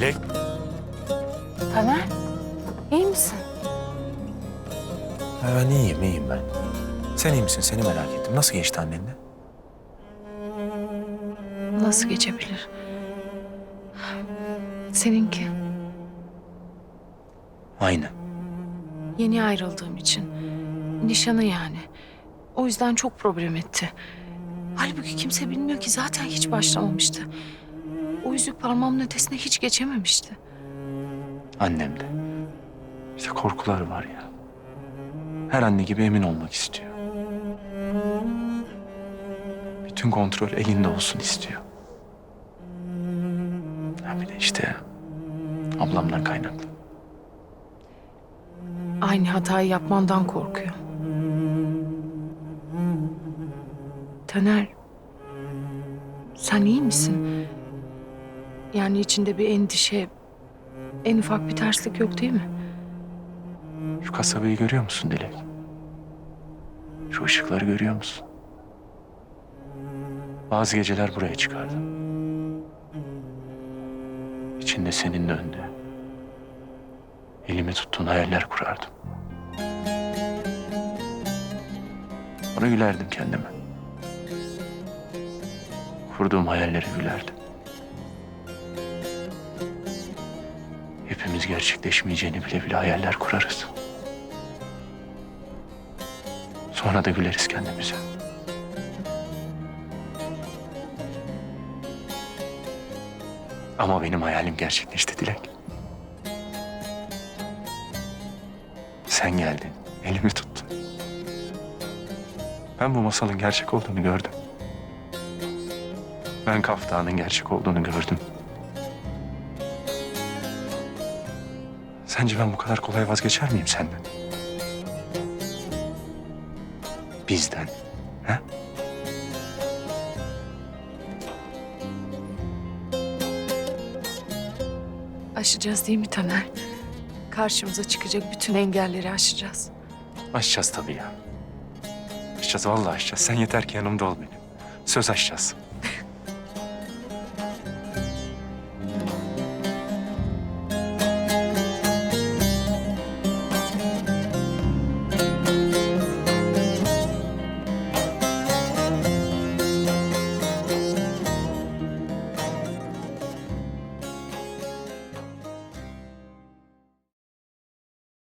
Dilek. Taner, iyi misin? Ha, ben iyiyim, iyiyim ben. Sen iyi misin? Seni merak ettim. Nasıl geçti annenle? Nasıl geçebilir? Seninki? Aynı. Yeni ayrıldığım için. Nişanı yani. O yüzden çok problem etti. Halbuki kimse bilmiyor ki zaten hiç başlamamıştı. Yüzük parmağımın ötesine hiç geçememişti. Annem de. İşte korkular var ya. Her anne gibi emin olmak istiyor. Bütün kontrol elinde olsun istiyor. Ha bir de işte ablamdan kaynaklı. Aynı hatayı yapmandan korkuyor. Taner, sen iyi misin? Yani içinde bir endişe, en ufak bir terslik yok değil mi? Şu kasabayı görüyor musun Dilek? Şu ışıkları görüyor musun? Bazı geceler buraya çıkardım. İçinde seninle önde. Elimi tuttuğun hayaller kurardım. Ona gülerdim kendime. Kurduğum hayallere gülerdim. Hepimiz gerçekleşmeyeceğini bile bile hayaller kurarız. Sonra da güleriz kendimize. Ama benim hayalim gerçekleşti Dilek. Sen geldin, elimi tuttun. Ben bu masalın gerçek olduğunu gördüm. Ben Kaftan'ın gerçek olduğunu gördüm. Sence ben bu kadar kolay vazgeçer miyim senden? Bizden. Ha? Aşacağız değil mi Taner? Karşımıza çıkacak bütün engelleri aşacağız. Aşacağız tabii ya. Aşacağız vallahi aşacağız. Sen yeter ki yanımda ol benim. Söz aşacağız.